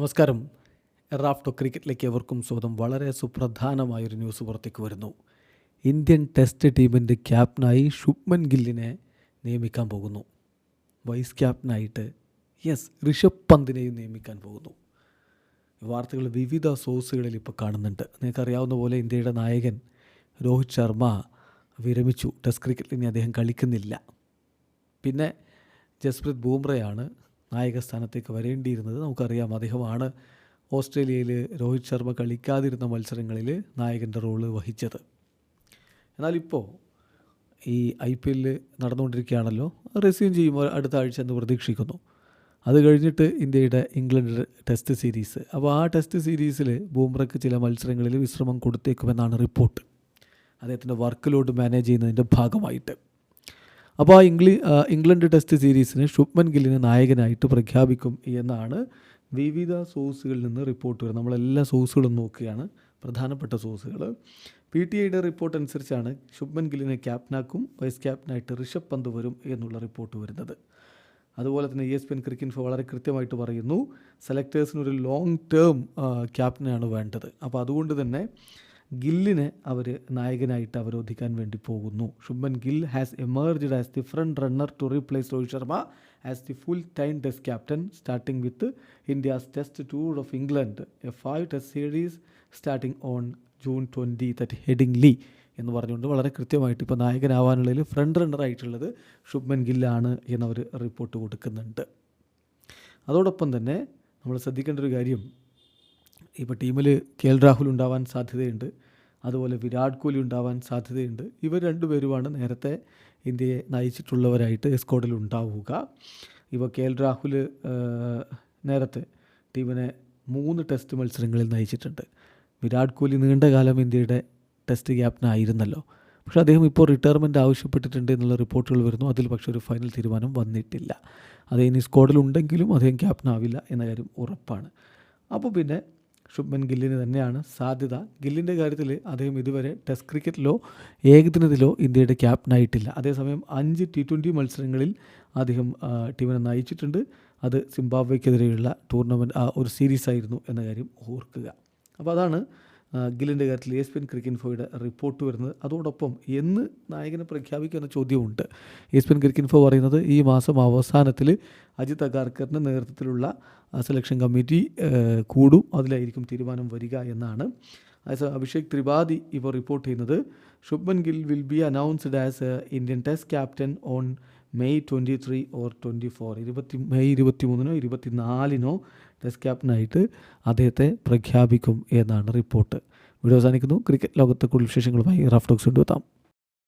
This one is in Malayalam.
നമസ്കാരം. റാഫ്റ്റോ ക്രിക്കറ്റിലേക്ക് എവർക്കും സ്വാഗതം. വളരെ സുപ്രധാനമായൊരു ന്യൂസ് പുറത്തേക്ക് വരുന്നു. ഇന്ത്യൻ ടെസ്റ്റ് ടീമിന്റെ ക്യാപ്റ്റനായി ശുഭ്മൻ ഗില്ലിനെ നിയമിക്കാൻ പോകുന്നു. വൈസ് ക്യാപ്റ്റനായിട്ട് യെസ് ഋഷഭ് പന്തിനെയും നിയമിക്കാൻ പോകുന്നു. വാർത്തകൾ വിവിധ സോഴ്സുകളിൽ ഇപ്പോൾ കാണുന്നുണ്ട്. നിങ്ങൾക്കറിയാവുന്ന പോലെ ഇന്ത്യയുടെ നായകൻ രോഹിത് ശർമ്മ വിരമിച്ചു. ടെസ്റ്റ് ക്രിക്കറ്റിൽ ഇനി അദ്ദേഹം കളിക്കുന്നില്ല. പിന്നെ ജസ്പ്രീത് ബൂംറയാണ് നായക സ്ഥാനത്തേക്ക് വരേണ്ടിയിരുന്നത് നമുക്കറിയാം. അദ്ദേഹമാണ് ഓസ്ട്രേലിയയിൽ രോഹിത് ശർമ്മ കളിക്കാതിരുന്ന മത്സരങ്ങളിൽ നായകന്റെ റോൾ വഹിച്ചത്. എന്നാൽ ഇപ്പോൾ ഈ ഐ പി എല്ലിൽ നടന്നുകൊണ്ടിരിക്കുകയാണല്ലോ. റെസ്യൂം ചെയ്യുമ്പോൾ അടുത്ത ആഴ്ച എന്ന് പ്രതീക്ഷിക്കുന്നു. അത് കഴിഞ്ഞിട്ട് ഇന്ത്യയുടെ ഇംഗ്ലണ്ട് ടെസ്റ്റ് സീരീസ്. അപ്പോൾ ആ ടെസ്റ്റ് സീരീസിൽ ബൂംറയ്ക്ക് ചില മത്സരങ്ങളിൽ വിശ്രമം കൊടുത്തേക്കുമെന്നാണ് റിപ്പോർട്ട്. അദ്ദേഹത്തിന്റെ വർക്ക് ലോഡ് മാനേജ് ചെയ്യുന്നതിന്റെ ഭാഗമായിട്ട്. അപ്പോൾ ആ ഇംഗ്ലി ഇംഗ്ലണ്ട് ടെസ്റ്റ് സീരീസിന് ശുഭ്മൻ ഗില്ലിനെ നായകനായിട്ട് പ്രഖ്യാപിക്കും എന്നാണ് വിവിധ സോഴ്സുകളിൽ നിന്ന് റിപ്പോർട്ട് വരുന്നത്. നമ്മളെല്ലാ സോഴ്സുകളും നോക്കുകയാണ്. പ്രധാനപ്പെട്ട സോഴ്സുകൾ പി ടി ഐയുടെ റിപ്പോർട്ട് അനുസരിച്ചാണ് ശുഭ്മൻ ഗില്ലിനെ ക്യാപ്റ്റനാക്കും വൈസ് ക്യാപ്റ്റനായിട്ട് ഋഷഭ് പന്ത് വരും എന്നുള്ള റിപ്പോർട്ട് വരുന്നത്. അതുപോലെ തന്നെ E S P N cricket info വളരെ കൃത്യമായിട്ട് പറയുന്നു സെലക്ടേഴ്സിന് ഒരു ലോങ് ടേം ക്യാപ്റ്റനാണ് വേണ്ടത്. അപ്പോൾ അതുകൊണ്ട് തന്നെ ഗില്ലിനെ അവർ നായകനായിട്ട് അവരോധിക്കാൻ വേണ്ടി പോകുന്നു. Shubman Gill has emerged as the front runner to replace Rohit Sharma as the full time test captain starting with India's test tour of England a five test series starting on June twenty that Headingley എന്ന് പറഞ്ഞുകൊണ്ട് വളരെ കൃത്യമായിട്ട് ഇപ്പോൾ നായകനാവാനുള്ളതിൽ ഫ്രണ്ട് റണ്ണർ ആയിട്ടുള്ളത് ശുഭ്മൻ ഗില്ലാണ് എന്നവർ റിപ്പോർട്ട് കൊടുക്കുന്നുണ്ട്. അതോടൊപ്പം തന്നെ നമ്മൾ ശ്രദ്ധിക്കേണ്ട ഒരു കാര്യം ഇപ്പോൾ ടീമിൽ കെ എൽ രാഹുൽ ഉണ്ടാവാൻ സാധ്യതയുണ്ട്. അതുപോലെ വിരാട് കോഹ്ലി ഉണ്ടാവാൻ സാധ്യതയുണ്ട്. ഇവർ രണ്ടുപേരുമാണ് നേരത്തെ ഇന്ത്യയെ നയിച്ചിട്ടുള്ളവരായിട്ട് സ്ക്വാഡിൽ ഉണ്ടാവുക. ഇപ്പോൾ കെ എൽ രാഹുൽ നേരത്തെ ടീമിനെ മൂന്ന് ടെസ്റ്റ് മത്സരങ്ങളിൽ നയിച്ചിട്ടുണ്ട്. വിരാട് കോഹ്ലി നീണ്ട കാലം ഇന്ത്യയുടെ ടെസ്റ്റ് ക്യാപ്റ്റനായിരുന്നല്ലോ പക്ഷേ അദ്ദേഹം ഇപ്പോൾ റിട്ടയർമെന്റ് ആവശ്യപ്പെട്ടിട്ടുണ്ട് എന്നുള്ള റിപ്പോർട്ടുകൾ വരുന്നു. അതിൽ പക്ഷേ ഒരു ഫൈനൽ തീരുമാനം വന്നിട്ടില്ല. അത് ഇനി സ്ക്വാഡിൽ ഉണ്ടെങ്കിലും അദ്ദേഹം ക്യാപ്റ്റൻ ആവില്ല എന്ന കാര്യം ഉറപ്പാണ്. അപ്പോൾ പിന്നെ ശുഭ്മൻ ഗില്ലിന് തന്നെയാണ് സാധ്യത. ഗില്ലിന്റെ കാര്യത്തിൽ അദ്ദേഹം ഇതുവരെ ടെസ്റ്റ് ക്രിക്കറ്റിലോ ഏകദിനത്തിലോ ഇന്ത്യയുടെ ക്യാപ്റ്റനായിട്ടില്ല അതേസമയം അഞ്ച് ടി ട്വന്റി മത്സരങ്ങളിൽ അദ്ദേഹം ടീമിനെ നയിച്ചിട്ടുണ്ട്. അത് സിംബാബ്വേക്കെതിരെയുള്ള ടൂർണമെന്റ് ഒരു സീരീസ് ആയിരുന്നു എന്ന കാര്യം ഓർക്കുക. അപ്പോൾ അതാണ് ഗില്ലിന്റെ കാര്യത്തിൽ എസ് പി എൻ ക്രിക്കിൻ ഫോയുടെ റിപ്പോർട്ട് വരുന്നത്. അതോടൊപ്പം എന്ന് നായകനെ പ്രഖ്യാപിക്കുന്ന ചോദ്യമുണ്ട് എസ് പി എൻ ക്രിക്കിൻ ഫോ പറയുന്നത് ഈ മാസം അവസാനത്തിൽ അജിത് അഗാർക്കറിന്റെ നേതൃത്വത്തിലുള്ള സെലക്ഷൻ കമ്മിറ്റി കൂടും. അതിലായിരിക്കും തീരുമാനം വരിക എന്നാണ്. അഭിഷേക് ത്രിപാഠി ഇപ്പോൾ റിപ്പോർട്ട് ചെയ്യുന്നത്. Shubman Gill will be announced as Indian test captain on May twenty three or twenty four ഇരുപത്തി മെയ് ഇരുപത്തി മൂന്നിനോ ഇരുപത്തിനാലിനോ ടെസ്റ്റ് ക്യാപ്റ്റനായിട്ട് അദ്ദേഹത്തെ പ്രഖ്യാപിക്കും എന്നാണ് റിപ്പോർട്ട് വീഡിയോ അവസാനിക്കുന്നു. ക്രിക്കറ്റ് ലോകത്തെ കൂടുതൽ വിശേഷങ്ങളുമായി റഫ് ടോക്സ് കൊണ്ടുവെത്താം.